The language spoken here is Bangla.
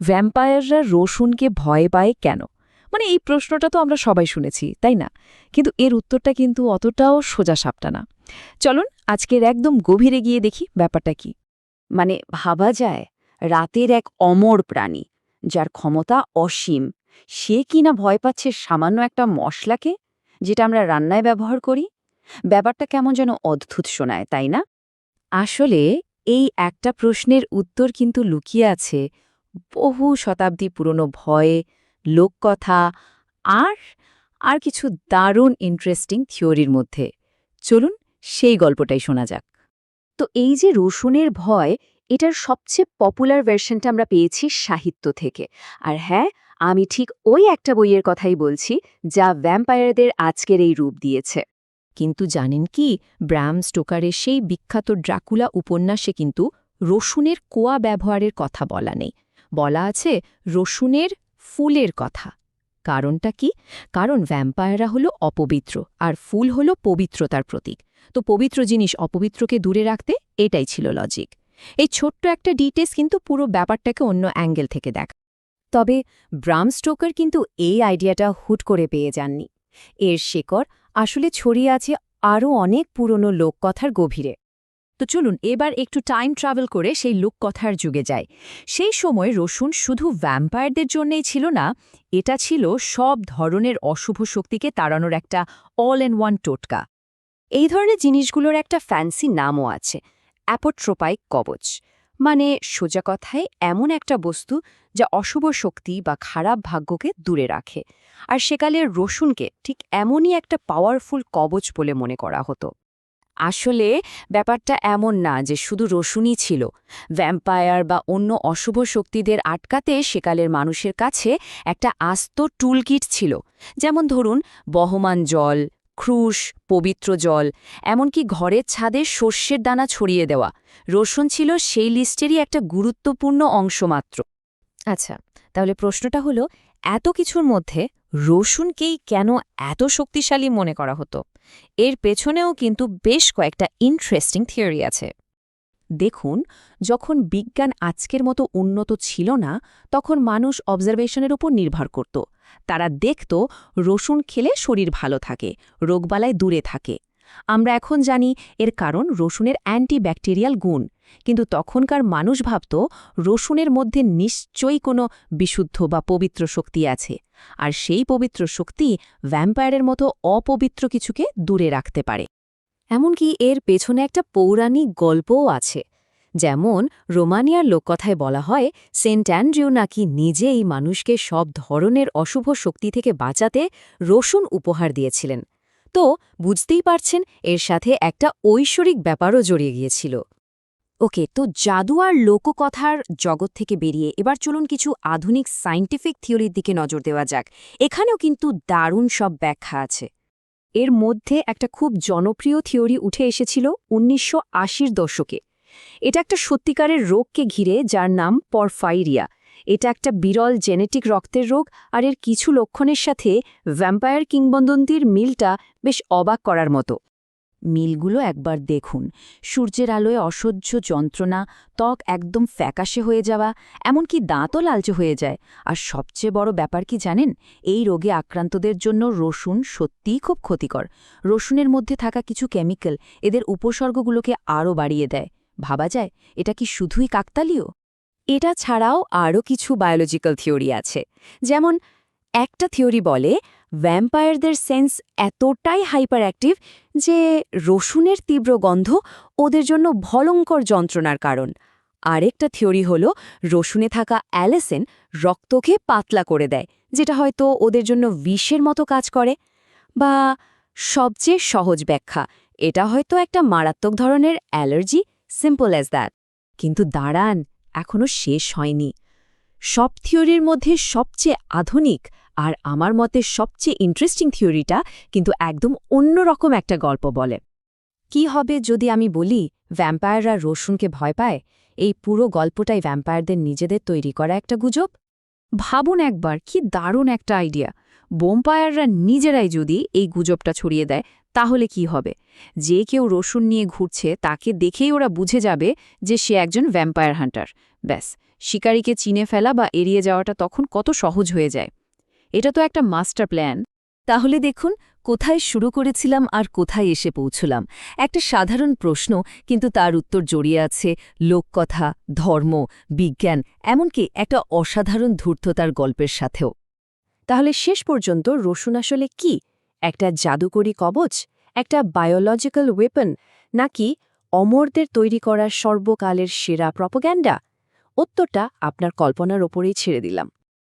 ভ্যাম্পায়াররা রসুনকে ভয় পায় কেন? মানে এই প্রশ্নটা তো আমরা সবাই শুনেছি, তাই না? কিন্তু এর উত্তরটা কিন্তু অতটাও সোজা সাপটা না। চলুন আজকের একদম গভীরে গিয়ে দেখি ব্যাপারটা কি। মানে ভাবা যায়, রাতের এক অমর প্রাণী, যার ক্ষমতা অসীম, সে কিনা ভয় পাচ্ছে সামান্য একটা মশলাকে, যেটা আমরা রান্নায় ব্যবহার করি? ব্যাপারটা কেমন যেন অদ্ভুত শোনায়, তাই না? আসলে এই একটা প্রশ্নের উত্তর কিন্তু লুকিয়ে আছে বহু শতাব্দী পুরনো ভয়ে, লোককথা আর আর কিছু দারুণ ইন্টারেস্টিং থিওরির মধ্যে। চলুন সেই গল্পটাই শোনা যাক। তো এই যে রসুনের ভয়, এটার সবচেয়ে পপুলার ভার্সনটা আমরা পেয়েছি সাহিত্য থেকে। আর হ্যাঁ আমি ঠিক ওই একটা বইয়ের কথাই বলছি, যা ভ্যাম্পায়ারদের আজকের এই রূপ দিয়েছে। কিন্তু জানেন কি ব্র্যাম স্টোকারের সেই বিখ্যাত ড্রাকুলা উপন্যাসে কিন্তু রসুনের কোয়া ব্যবহারের কথা বলা নেই। বলা আছে রসুনের ফুলের কথা। কারণটা কি? কারণ ভ্যাম্পায়াররা হলো অপবিত্র, আর ফুল হলো পবিত্রতার প্রতীক। তো পবিত্র জিনিস অপবিত্রকে দূরে রাখতে এটাই ছিল লজিক এই ছোট্ট একটা ডিটেলস কিন্তু পুরো ব্যাপারটাকে অন্য অ্যাঙ্গেল থেকে দেখ। তবে ব্রাম স্টোকার কিন্তু এই আইডিয়াটা হুট করে পেয়ে যাননি। এর শেকড় আসলে ছড়িয়ে আছে আরও অনেক পুরনো লোককথার গভীরে। তো চলুন এবার একটু টাইম ট্রাভেল করে সেই লোককথার যুগে যায় সেই সময় রসুন শুধু ভ্যাম্পায়ারদের জন্যই ছিল না, এটা ছিল সব ধরনের অশুভ শক্তিকে তাড়ানোর একটা অল এন ওয়ান টোটকা। এই ধরনের জিনিসগুলোর একটা ফ্যান্সি নামও আছে অ্যাপোট্রোপাইক কবচ। মানে সোজা কথায় এমন একটা বস্তু যা অশুভ শক্তি বা খারাপ ভাগ্যকে দূরে রাখে। আর সেকালের রসুনকে ঠিক এমনই একটা পাওয়ারফুল কবচ বলে মনে করা হতো। আসলে ব্যাপারটা এমন না যে শুধু রসুনই ছিল। ভ্যাম্পায়ার বা অন্য অশুভ শক্তিদের আটকাতে সেকালের মানুষের কাছে একটা আস্ত টুলকিট ছিল। যেমন ধরুন, বহমান জল, ক্রুশ, পবিত্র জল, এমনকি ঘরের ছাদে শস্যের দানা ছড়িয়ে দেওয়া। রসুন ছিল সেই লিস্টেরই একটা গুরুত্বপূর্ণ অংশ মাত্র। আচ্ছা তাহলে প্রশ্নটা হলো, এত কিছুর মধ্যে রসুনকেই কেন এত শক্তিশালী মনে করা হতো? এর পেছনেও কিন্তু বেশ কয়েকটা ইন্টারেস্টিং থিওরি আছে। দেখুন, যখন বিজ্ঞান আজকের মতো উন্নত ছিল না, তখন মানুষ অবজারভেশনের উপর নির্ভর করত। তারা দেখত রসুন খেলে শরীর ভালো থাকে রোগবালায় দূরে থাকে। আমরা এখন জানি এর কারণ রসুনের অ্যান্টিব্যাকটেরিয়াল গুণ, কিন্তু তখনকার মানুষ ভাবত রসুনের মধ্যে নিশ্চয়ই কোনো বিশুদ্ধ বা পবিত্র শক্তি আছে। আর সেই পবিত্র শক্তি ভ্যাম্পায়ারের মতো অপবিত্র কিছুকে দূরে রাখতে পারে। এমনকি এর পেছনে একটা পৌরাণিক গল্পও আছে, যেমন রোমানিয়ার লোককথায় বলা হয়, সেন্ট অ্যান্ড্রিউ নাকি নিজেই মানুষকে সব ধরনের অশুভ শক্তি থেকে বাঁচাতে রসুন উপহার দিয়েছিলেন। তো, বুঝতেই পারছেন, এর সাথে একটা ঐশ্বরিক ব্যাপারও জড়িয়ে গিয়েছিল। ওকে, তো জাদু আর লোককথার জগৎ থেকে বেরিয়ে এবার চলুন কিছু আধুনিক সায়েন্টিফিক থিওরির দিকে নজর দেওয়া যাক। এখানেও কিন্তু দারুণ সব ব্যাখ্যা আছে। এর মধ্যে একটা খুব জনপ্রিয় থিওরি উঠে এসেছিল উনিশশো আশির দশকে। এটা একটা সত্যিকারের রোগকে ঘিরে, যার নাম পরফাইরিয়া। এটা একটা বিরল জেনেটিক রক্তের রোগ আর এর কিছু লক্ষণের সাথে ভ্যাম্পায়ার কিংবদন্তির মিলটা বেশ অবাক করার মতো। মিলগুলো একবার দেখুন। সূর্যের আলোয় অসহ্য যন্ত্রণা, ত্বক একদম ফ্যাকাশে হয়ে যাওয়া, এমনকি দাঁতও লালচে হয়ে যায়। আর সবচেয়ে বড় ব্যাপার কি জানেন? এই রোগে আক্রান্তদের জন্য রসুন সত্যিই খুব ক্ষতিকর। রসুনের মধ্যে থাকা কিছু কেমিক্যাল এদের উপসর্গগুলোকে আরও বাড়িয়ে দেয়। ভাবা যায়, এটা কি শুধুই কাকতালীয়? এটা ছাড়াও আরও কিছু বায়োলজিক্যাল থিওরি আছে। যেমন, একটা থিওরি বলে ভ্যাম্পায়ারদের সেন্স এতটাই হাইপার অ্যাক্টিভ যে রসুনের তীব্র গন্ধ ওদের জন্য ভয়ঙ্কর যন্ত্রণার কারণ। আরেকটা থিওরি হল, রসুনে থাকা অ্যালেসেন রক্তকে পাতলা করে দেয়, যেটা হয়তো ওদের জন্য বিষের মতো কাজ করে। বা সবচেয়ে সহজ ব্যাখ্যা, এটা হয়তো একটা মারাত্মক ধরনের অ্যালার্জি সিম্পল অ্যাজ দ্যাট কিন্তু দাঁড়ান এখনও শেষ হয়নি। সব থিওরির মধ্যে সবচেয়ে আধুনিক আর আমার মতে সবচেয়ে ইন্টারেস্টিং থিওরিটা কিন্তু একদম অন্যরকম একটা গল্প বলে। কি হবে যদি আমি বলি ভ্যাম্পায়াররা রসুনকে ভয় পায়? এই পুরো গল্পটাই ভ্যাম্পায়ারদের নিজেদের তৈরি করা একটা গুজব? ভাবুন একবার, কি দারুণ একটা আইডিয়া বোম্পায়াররা নিজেরাই যদি এই গুজবটা ছড়িয়ে দেয়, তাহলে কি হবে? যে কেউ রসুন নিয়ে ঘুরছে, তাকে দেখেই ওরা বুঝে যাবে যে সে একজন ভ্যাম্পায়ার হান্টার ব্যাস। শিকারীকে চিনে ফেলা বা এড়িয়ে যাওয়াটা তখন কত সহজ হয়ে যায়। এটা তো একটা মাস্টার প্ল্যান। তাহলে দেখুন, কোথায় শুরু করেছিলাম আর কোথায় এসে পৌঁছলাম। একটা সাধারণ প্রশ্ন, কিন্তু তার উত্তর জড়িয়ে আছে লোককথা, ধর্ম, বিজ্ঞান, এমনকি একটা অসাধারণ ধূর্ততার গল্পের সাথেও। তাহলে শেষ পর্যন্ত রসুন আসলে কি? একটা জাদুকরী কবচ? একটা বায়োলজিক্যাল ওয়েপন? নাকি অমরদের তৈরি করা সর্বকালের সেরা প্রপোগ্যান্ডা? উত্তরটা আপনার কল্পনার ওপরেই ছেড়ে দিলাম।